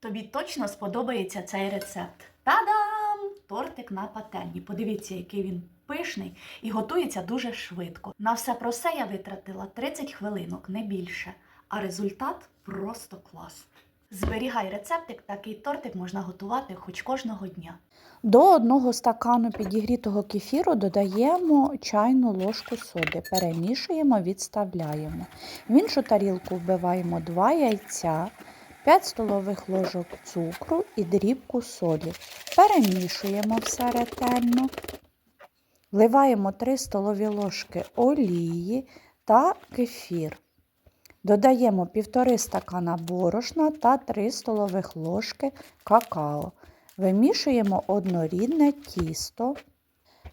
Тобі точно сподобається цей рецепт. Та-дам! Тортик на пательні. Подивіться, який він пишний і готується дуже швидко. На все про все я витратила 30 хвилинок, не більше. А результат просто клас. Зберігай рецептик, такий тортик можна готувати хоч кожного дня. До одного стакану підігрітого кефіру додаємо чайну ложку соди, перемішуємо, відставляємо. В іншу тарілку вбиваємо 2 яйця, 5 столових ложок цукру і дрібку солі. Перемішуємо все ретельно. Вливаємо 3 столові ложки олії та кефір. Додаємо 1,5 стакана борошна та 3 столових ложки какао. Вимішуємо однорідне тісто,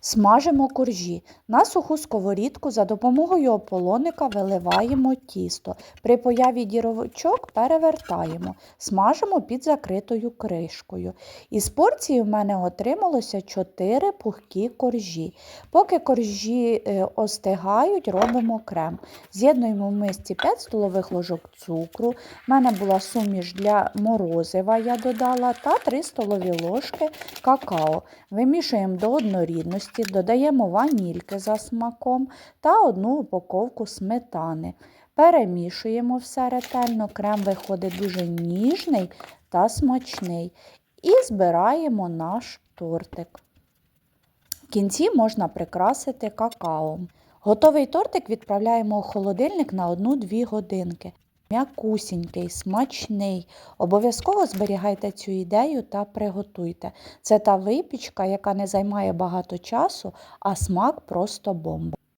смажимо коржі. На суху сковорідку за допомогою ополоника виливаємо тісто. При появі діровичок перевертаємо, смажимо під закритою кришкою. Із порції в мене отрималося 4 пухкі коржі. Поки коржі е, остигають, робимо крем. З'єднуємо в мисці 5 столових ложок цукру. У мене була суміш для морозива, я додала, та 3 столові ложки какао. Вимішуємо до однорідності, додаємо ванільки за смаком та одну упаковку сметани. Перемішуємо все ретельно, крем виходить дуже ніжний та смачний. І збираємо наш тортик. В кінці можна прикрасити какао. Готовий тортик відправляємо у холодильник на 1-2 годинки. М'якусінький, смачний. Обов'язково зберігайте цю ідею та приготуйте. Це та випічка, яка не займає багато часу, а смак просто бомба.